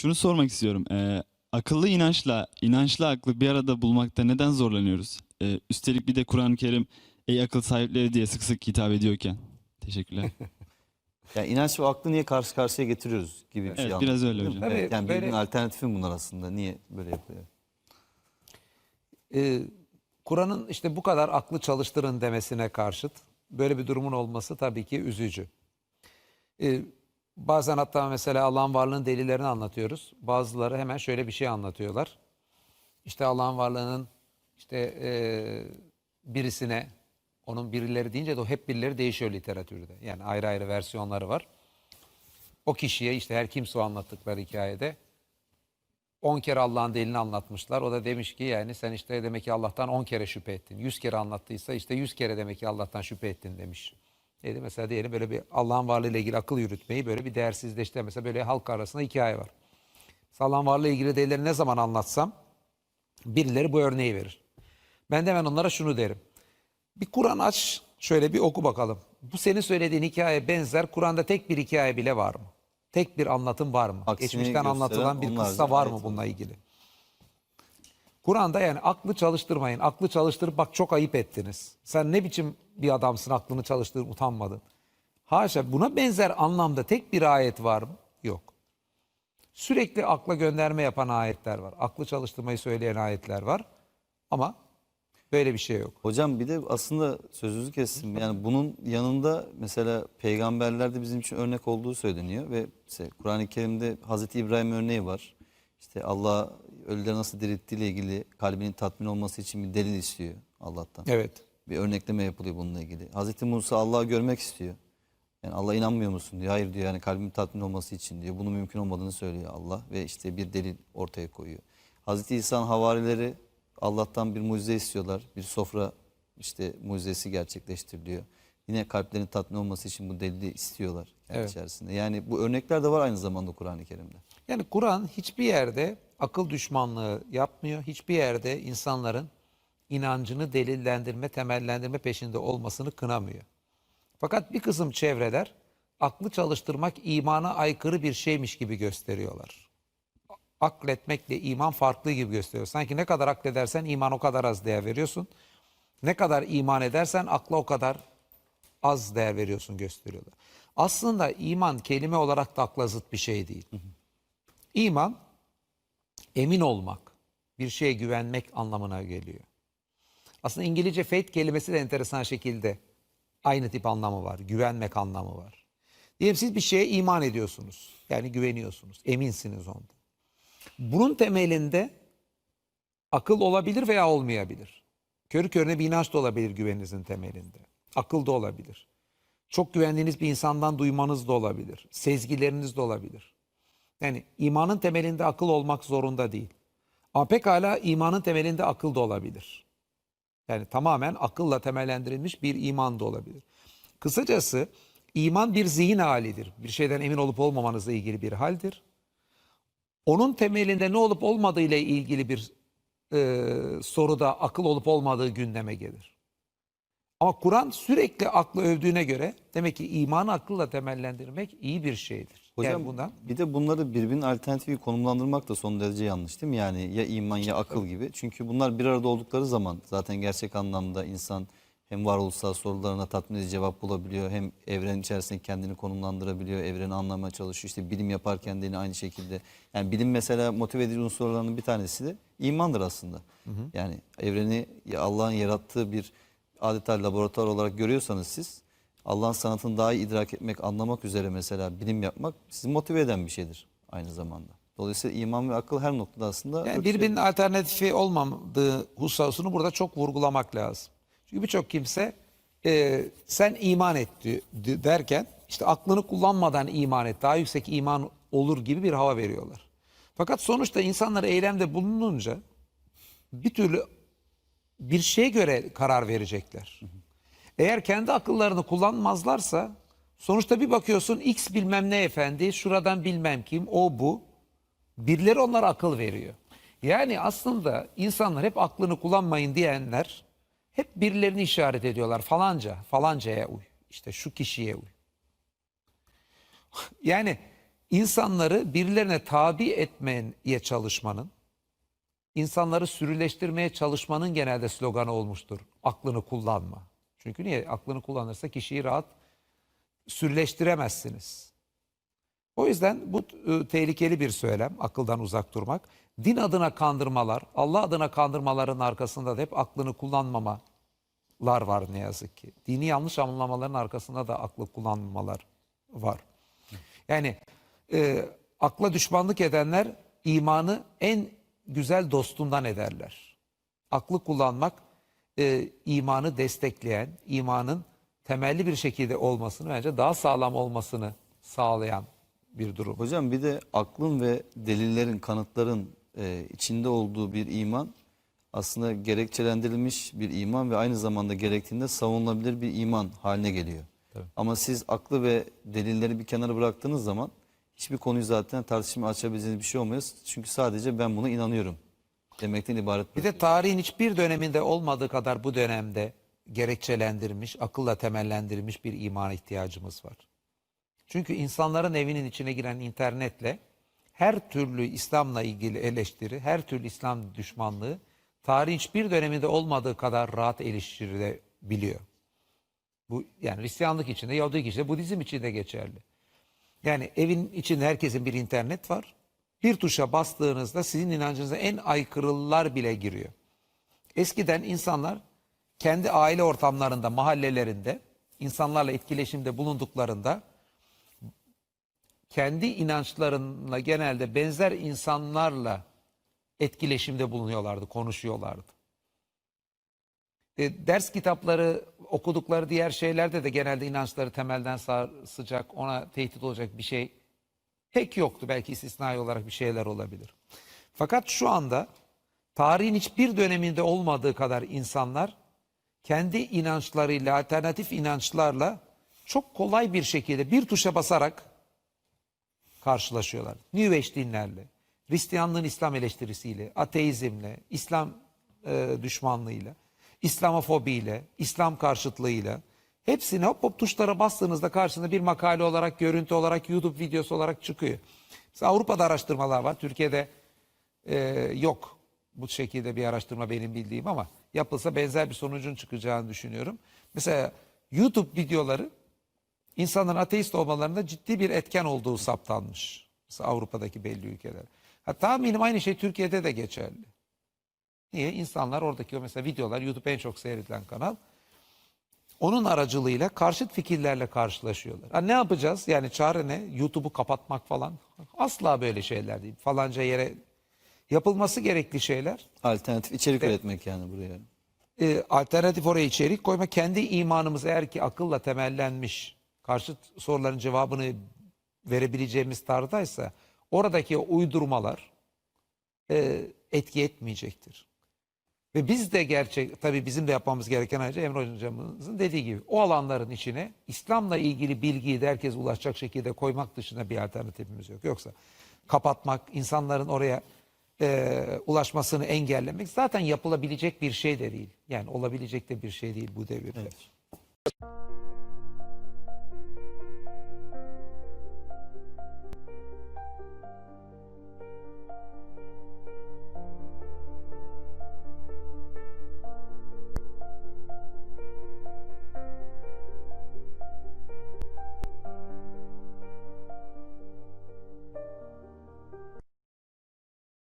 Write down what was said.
Şunu sormak istiyorum. Ee, akıllı inançla inançlı aklı bir arada bulmakta neden zorlanıyoruz? Ee, üstelik bir de Kur'an-ı Kerim ey akıl sahipleri diye sık sık hitap ediyorken. Teşekkürler. Yani inanç ve aklı niye karşı karşıya getiriyoruz gibi bir şey evet anladım. biraz öyle hocam. Tabii, Evet, yani böyle- birbirinin alternatifi bunlar aslında. Niye böyle yapıyor? Ee, Kur'an'ın işte bu kadar aklı çalıştırın demesine karşıt böyle bir durumun olması tabii ki üzücü. Ee, bazen hatta mesela Allah'ın varlığının delillerini anlatıyoruz. Bazıları hemen şöyle bir şey anlatıyorlar. İşte Allah'ın varlığının işte e, birisine onun birileri deyince de o hep birileri değişiyor literatürde. Yani ayrı ayrı versiyonları var. O kişiye işte her kimse o anlattıkları hikayede 10 kere Allah'ın delilini anlatmışlar. O da demiş ki yani sen işte demek ki Allah'tan 10 kere şüphe ettin. 100 kere anlattıysa işte 100 kere demek ki Allah'tan şüphe ettin demiş. Neydi? Mesela diyelim böyle bir Allah'ın varlığıyla ilgili akıl yürütmeyi böyle bir değersizleştirme. Mesela böyle halk arasında hikaye var. Allah'ın varlığıyla ilgili delilleri ne zaman anlatsam birileri bu örneği verir. Ben de hemen onlara şunu derim. Bir Kur'an aç şöyle bir oku bakalım. Bu senin söylediğin hikaye benzer Kur'an'da tek bir hikaye bile var mı? Tek bir anlatım var mı? Aksini Geçmişten anlatılan bir kıssa var mı bununla ilgili? Kur'an'da yani aklı çalıştırmayın. Aklı çalıştırıp bak çok ayıp ettiniz. Sen ne biçim bir adamsın aklını çalıştırıp utanmadın. Haşa buna benzer anlamda tek bir ayet var mı? Yok. Sürekli akla gönderme yapan ayetler var. Aklı çalıştırmayı söyleyen ayetler var. Ama böyle bir şey yok. Hocam bir de aslında sözünüzü kestim. Yani bunun yanında mesela peygamberlerde bizim için örnek olduğu söyleniyor ve mesela Kur'an-ı Kerim'de Hazreti İbrahim örneği var. İşte Allah ölüleri nasıl dirilttiğiyle ilgili kalbinin tatmin olması için bir delil istiyor Allah'tan. Evet. Bir örnekleme yapılıyor bununla ilgili. Hazreti Musa Allah'ı görmek istiyor. Yani Allah'a inanmıyor musun diyor. Hayır diyor yani kalbimin tatmin olması için diyor. Bunun mümkün olmadığını söylüyor Allah ve işte bir delil ortaya koyuyor. Hazreti İsa'nın havarileri Allah'tan bir mucize istiyorlar. Bir sofra işte mucizesi gerçekleştiriliyor. Yine kalplerin tatmin olması için bu delili istiyorlar Evet. içerisinde. Yani bu örnekler de var aynı zamanda Kur'an-ı Kerim'de. Yani Kur'an hiçbir yerde akıl düşmanlığı yapmıyor. Hiçbir yerde insanların inancını delillendirme, temellendirme peşinde olmasını kınamıyor. Fakat bir kısım çevreler aklı çalıştırmak imana aykırı bir şeymiş gibi gösteriyorlar. Akletmekle iman farklı gibi gösteriyor. Sanki ne kadar akledersen iman o kadar az değer veriyorsun. Ne kadar iman edersen akla o kadar az değer veriyorsun gösteriyorlar. Aslında iman kelime olarak da akla zıt bir şey değil. İman emin olmak, bir şeye güvenmek anlamına geliyor. Aslında İngilizce faith kelimesi de enteresan şekilde aynı tip anlamı var. Güvenmek anlamı var. Diyelim siz bir şeye iman ediyorsunuz. Yani güveniyorsunuz. Eminsiniz ondan. Bunun temelinde akıl olabilir veya olmayabilir. Körü körüne bir inanç da olabilir güveninizin temelinde. Akıl da olabilir. Çok güvendiğiniz bir insandan duymanız da olabilir. Sezgileriniz de olabilir. Yani imanın temelinde akıl olmak zorunda değil. Ama pekala imanın temelinde akıl da olabilir. Yani tamamen akılla temellendirilmiş bir iman da olabilir. Kısacası iman bir zihin halidir. Bir şeyden emin olup olmamanızla ilgili bir haldir. Onun temelinde ne olup olmadığı ile ilgili bir e, soruda akıl olup olmadığı gündeme gelir. Kur'an sürekli aklı övdüğüne göre demek ki imanı akılla temellendirmek iyi bir şeydir. Hocam yani bundan bir de bunları birbirinin alternatifi konumlandırmak da son derece yanlış değil mi? Yani ya iman ya akıl gibi. Çünkü bunlar bir arada oldukları zaman zaten gerçek anlamda insan hem varoluşsal sorularına tatmin edici cevap bulabiliyor. Hem evren içerisinde kendini konumlandırabiliyor. Evreni anlamaya çalışıyor. İşte bilim yaparken de yine aynı şekilde. Yani bilim mesela motive edici unsurlarının bir tanesi de imandır aslında. Yani evreni Allah'ın yarattığı bir adeta laboratuvar olarak görüyorsanız siz Allah'ın sanatını daha iyi idrak etmek, anlamak üzere mesela bilim yapmak sizi motive eden bir şeydir aynı zamanda. Dolayısıyla iman ve akıl her noktada aslında Yani birbirinin alternatifi olmadığı hususunu burada çok vurgulamak lazım. Çünkü birçok kimse e, sen iman et di- di- derken işte aklını kullanmadan iman et, daha yüksek iman olur gibi bir hava veriyorlar. Fakat sonuçta insanlar eylemde bulununca bir türlü bir şeye göre karar verecekler. Eğer kendi akıllarını kullanmazlarsa sonuçta bir bakıyorsun X bilmem ne efendi, şuradan bilmem kim, o bu. Birileri onlara akıl veriyor. Yani aslında insanlar hep aklını kullanmayın diyenler hep birilerini işaret ediyorlar. Falanca, falancaya uy. İşte şu kişiye uy. Yani insanları birilerine tabi etmeye çalışmanın, insanları sürüleştirmeye çalışmanın genelde sloganı olmuştur. Aklını kullanma. Çünkü niye? Aklını kullanırsa kişiyi rahat sürüleştiremezsiniz. O yüzden bu e, tehlikeli bir söylem, akıldan uzak durmak. Din adına kandırmalar, Allah adına kandırmaların arkasında da hep aklını kullanmamalar var ne yazık ki. Dini yanlış anlamaların arkasında da aklı kullanmamalar var. Yani e, akla düşmanlık edenler imanı en güzel dostundan ederler. Aklı kullanmak e, imanı destekleyen, imanın temelli bir şekilde olmasını bence daha sağlam olmasını sağlayan bir durum. Hocam bir de aklın ve delillerin, kanıtların e, içinde olduğu bir iman aslında gerekçelendirilmiş bir iman ve aynı zamanda gerektiğinde savunulabilir bir iman haline geliyor. Ama siz aklı ve delilleri bir kenara bıraktığınız zaman hiçbir konuyu zaten tartışma açabileceğiniz bir şey olmuyor. Çünkü sadece ben buna inanıyorum demekten ibaret. Bir de tarihin hiçbir döneminde olmadığı kadar bu dönemde gerekçelendirilmiş, akılla temellendirilmiş bir imana ihtiyacımız var. Çünkü insanların evinin içine giren internetle her türlü İslam'la ilgili eleştiri, her türlü İslam düşmanlığı tarihin hiçbir döneminde olmadığı kadar rahat eleştirilebiliyor. Bu yani Hristiyanlık içinde, Yahudilik içinde, Budizm içinde geçerli. Yani evin içinde herkesin bir internet var. Bir tuşa bastığınızda sizin inancınıza en aykırılılar bile giriyor. Eskiden insanlar kendi aile ortamlarında, mahallelerinde, insanlarla etkileşimde bulunduklarında kendi inançlarına genelde benzer insanlarla etkileşimde bulunuyorlardı, konuşuyorlardı. E, ders kitapları, okudukları diğer şeylerde de genelde inançları temelden sarsacak, ona tehdit olacak bir şey pek yoktu. Belki istisnai olarak bir şeyler olabilir. Fakat şu anda tarihin hiçbir döneminde olmadığı kadar insanlar kendi inançlarıyla, alternatif inançlarla çok kolay bir şekilde bir tuşa basarak karşılaşıyorlar. New Age dinlerle, Hristiyanlığın İslam eleştirisiyle, ateizmle, İslam e, düşmanlığıyla, İslamofobiyle, İslam karşıtlığıyla hepsini hop hop tuşlara bastığınızda karşısında bir makale olarak, görüntü olarak, YouTube videosu olarak çıkıyor. Mesela Avrupa'da araştırmalar var, Türkiye'de e, yok bu şekilde bir araştırma benim bildiğim ama yapılsa benzer bir sonucun çıkacağını düşünüyorum. Mesela YouTube videoları insanların ateist olmalarında ciddi bir etken olduğu saptanmış. Mesela Avrupa'daki belli ülkeler. Ha, tahminim aynı şey Türkiye'de de geçerli. Niye? İnsanlar oradaki o mesela videolar YouTube en çok seyredilen kanal. Onun aracılığıyla karşıt fikirlerle karşılaşıyorlar. Ha, ne yapacağız? Yani çare ne? YouTube'u kapatmak falan. Asla böyle şeyler değil. Falanca yere yapılması gerekli şeyler. Alternatif içerik üretmek yani buraya. e, alternatif oraya içerik koyma. Kendi imanımız eğer ki akılla temellenmiş, karşıt soruların cevabını verebileceğimiz tarzdaysa oradaki uydurmalar e, etki etmeyecektir. Ve biz de gerçek, tabii bizim de yapmamız gereken ayrıca Emre Hocamızın dediği gibi o alanların içine İslam'la ilgili bilgiyi de herkes ulaşacak şekilde koymak dışında bir alternatifimiz yok. Yoksa kapatmak, insanların oraya e, ulaşmasını engellemek zaten yapılabilecek bir şey de değil. Yani olabilecek de bir şey değil bu devirde.